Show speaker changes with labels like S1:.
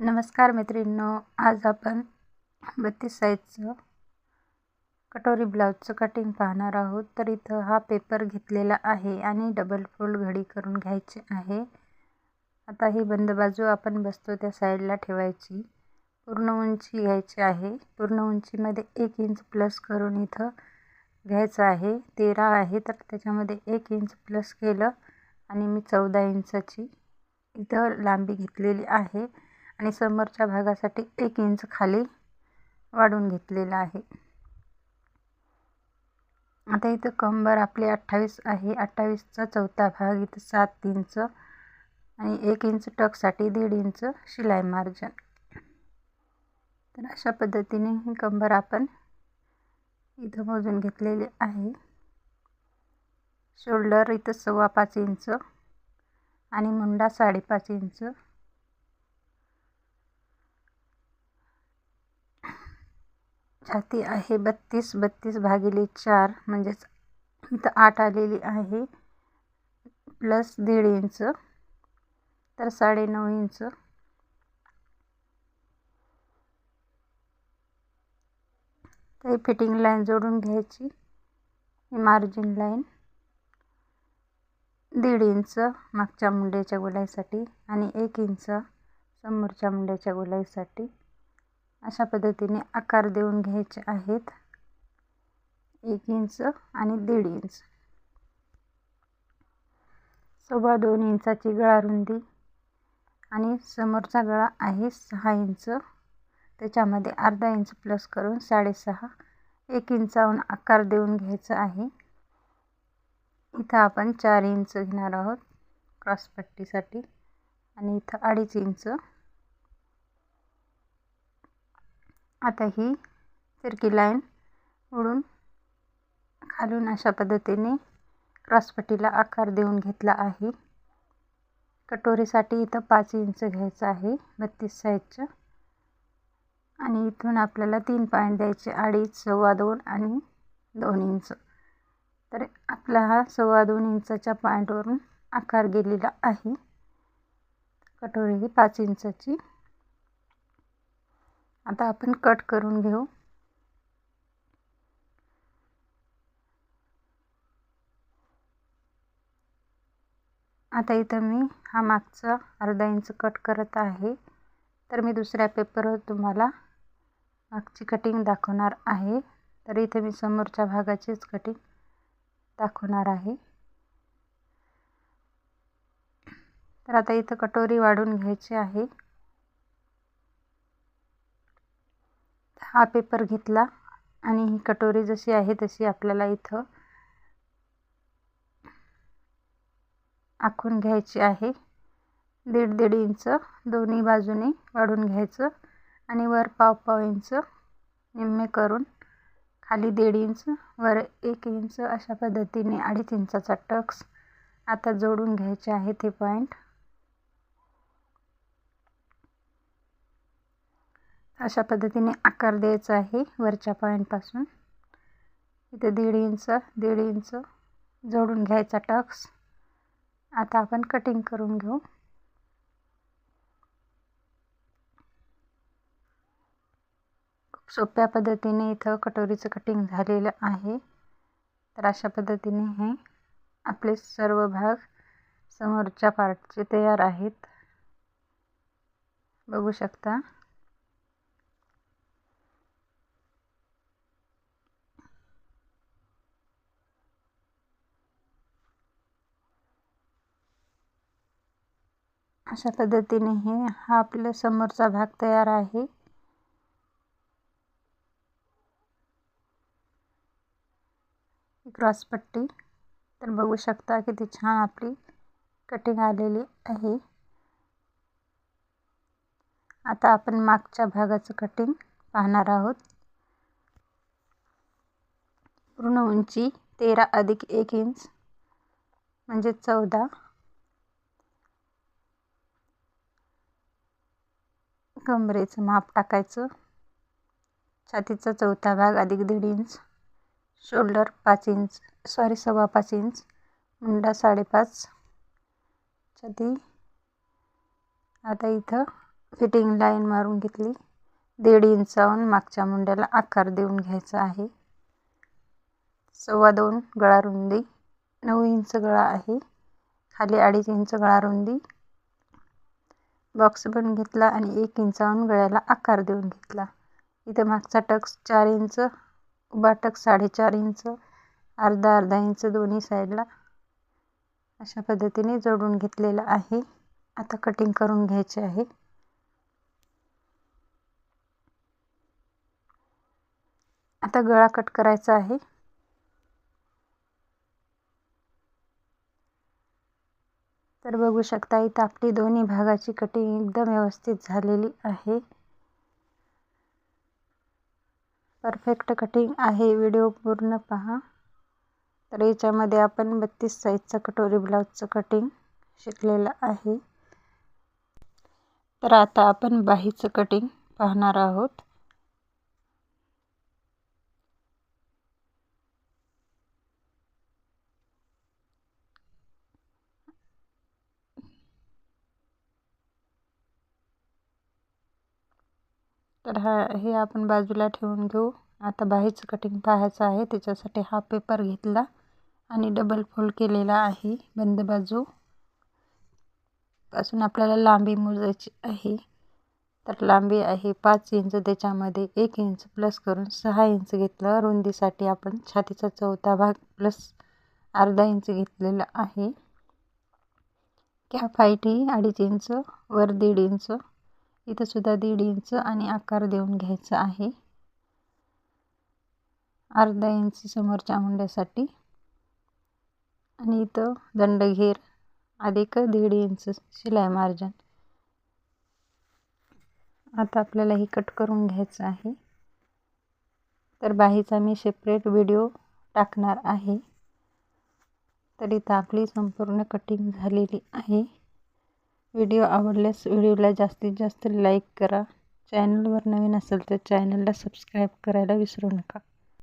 S1: नमस्कार मैत्रिणींनो आज आपण बत्तीस साईजचं कटोरी ब्लाऊजचं कटिंग पाहणार आहोत. तर इथं हा पेपर घेतलेला आहे आणि डबल फोल्ड घडी करून घ्यायची आहे. आता ही बंद बाजू आपण बसतो त्या साईडला ठेवायची. पूर्ण उंची घ्यायची आहे. पूर्ण उंचीमध्ये एक इंच प्लस करून इथं घ्यायचं आहे. तेरा आहे तर त्याच्यामध्ये एक इंच प्लस केलं आणि मी चौदा इंचाची इथं लांबी घेतलेली आहे. आणि समोरच्या भागासाठी एक इंच खाली वाढून घेतलेला आहे. आता इथं कंबर आपली अठ्ठावीस आहे. अठ्ठावीसचा चौथा भाग इथं सात इंच आणि एक इंच टकसाठी दीड इंच शिलाई मार्जिन. तर अशा पद्धतीने ही कंबर आपण इथं मोजून घेतलेली आहे. शोल्डर इथं सव्वा पाच इंच आणि मुंडा साडेपाच इंच छाती आहे. बत्तीस बत्तीस भागिले चार म्हणजेच इथं आठ आलेली आहे. प्लस दीड इंच. तर साडेनऊ इंच. तर फिटिंग लाईन जोडून घ्यायची. Margin line. दीड इंच मागच्या मुंड्याच्या गोलाईसाठी आणि एक इंच समोरच्या मुंड्याच्या गोलाईसाठी. अशा पद्धतीने आकार देऊन घ्यायचे आहेत. एक इंच आणि दीड इंच. सव्वा दोन इंचाची गळा रुंदी आणि समोरचा गळा आहे सहा इंच. त्याच्यामध्ये अर्धा इंच प्लस करून साडेसहा एक इंचाहून आकार देऊन घ्यायचा आहे. इथं आपण चार इंच घेणार आहोत क्रॉसपट्टीसाठी आणि इथं अडीच इंच. आता ही तिरकी लाईन ओढून खालून अशा पद्धतीने क्रॉसपट्टीला आकार देऊन घेतला आहे. कटोरीसाठी इथं पाच इंच घ्यायचं आहे बत्तीस साईजचं आणि इथून आपल्याला तीन पॉईंट द्यायचे अडीच सव्वा दोन आणि दोन इंच. तर आपला हा सव्वा दोन इंचाच्या पॉईंटवरून आकार गेलेला आहे. कटोरी ही पाच इंचाची आता आपण कट करून घेऊ. आता इथं मी हा मागचा अर्धा इंच कट करत आहे. तर मी दुसऱ्या पेपरवर तुम्हाला मागची कटिंग दाखवणार आहे. तर इथे मी समोरच्या भागाचीच कटिंग दाखवणार आहे. तर आता इथं कटोरी वाढून घ्यायची आहे. हा पेपर घेतला आणि ही कटोरी जशी आहे तशी आपल्याला इथं आखून घ्यायची आहे. दीड दीड इंच दोन्ही बाजूने वाढून घ्यायचं आणि वर पाव पाव इंच निम्मे करून खाली दीड इंच वर एक इंच अशा पद्धतीने अडीच इंचाचा टक्स आता जोडून घ्यायचे आहे ते पॉईंट अशा पद्धतीने आकार द्यायचा आहे वरच्या पॉईंटपासून इथे दीड इंच दीड इंच जोडून घ्यायचा टक्स. आता आपण कटिंग करून घेऊ. खूप सोप्या पद्धतीने इथं कटोरीचं कटिंग झालेलं आहे. तर अशा पद्धतीने हे आपले सर्व भाग समोरच्या पार्टचे तयार आहेत. बघू शकता. अशा पद्धतीने हे हा आपल्या समोरचा भाग तयार आहे. क्रॉसपट्टी तर बघू शकता किती छान आपली कटिंग आलेली आहे. आता आपण मागच्या भागाचं कटिंग पाहणार आहोत. पूर्ण उंची तेरा अधिक एक इंच म्हणजे चौदा. कमरेचं माप टाकायचं. छातीचा चौथा भाग अधिक दीड इंच. शोल्डर पाच इंच. सॉरी सव्वा पाच इंच. मुंडा साडेपाच. छाती. आता इथं फिटिंग लाईन मारून घेतली. दीड इंचावून मागच्या मुंड्याला आकार देऊन घ्यायचा आहे. सव्वा दोन गळा रुंदी नऊ इंच गळा आहे. खाली अडीच इंच गळा रुंदी बॉक्स पण घेतला आणि एक इंचावरून गळ्याला आकार देऊन घेतला. इथं मागचा टक्स चार इंच उभा टक्स साडेचार इंच अर्धा अर्धा इंच दोन्ही साईडला अशा पद्धतीने जोडून घेतलेला आहे. आता कटिंग करून घ्यायचे आहे. आता गळा कट करायचा आहे. तर बघू शकता इथं आपली दोन्ही भागाची कटिंग एकदम व्यवस्थित झालेली आहे. परफेक्ट कटिंग आहे व्हिडिओ पूर्ण पहा. तर याच्यामध्ये आपण बत्तीस साईजचं कटोरी ब्लाऊजचं कटिंग शिकलेलं आहे. तर आता आपण बाहीचं कटिंग पाहणार आहोत. तर हा हे आपण बाजूला ठेवून घेऊ. आता बाहेरचं कटिंग पाहायचं आहे. त्याच्यासाठी हा पेपर घेतला आणि डबल फोल्ड केलेला आहे. बंद बाजू. पासून आपल्याला लांबी मोजायची आहे. तर लांबी आहे पाच इंच त्याच्यामध्ये एक इंच प्लस करून सहा इंच घेतलं. रुंदीसाठी आपण छातीचा चौथा भाग प्लस अर्धा इंच घेतलेला आहे. कॅप हाईट ही अडीच इंच वर दीड इंच इथं सुद्धा दीड इंच आणि आकार देऊन घ्यायचा आहे. अर्धा इंच समोरच्या मुंड्यासाठी. आणि इथं दंडघेर अधिक दीड इंच शिलाई मार्जिन. आता आपल्याला ही कट करून घ्यायचं आहे. तर बाहीचा मी सेपरेट व्हिडिओ टाकणार आहे. तर इथं आपली संपूर्ण कटिंग झालेली आहे. व्हिडिओ आवडल्यास व्हिडिओला जास्तीत जास्त लाईक करा. चॅनलवर नवीन असेल तर चॅनलला सबस्क्राईब करायला विसरू नका.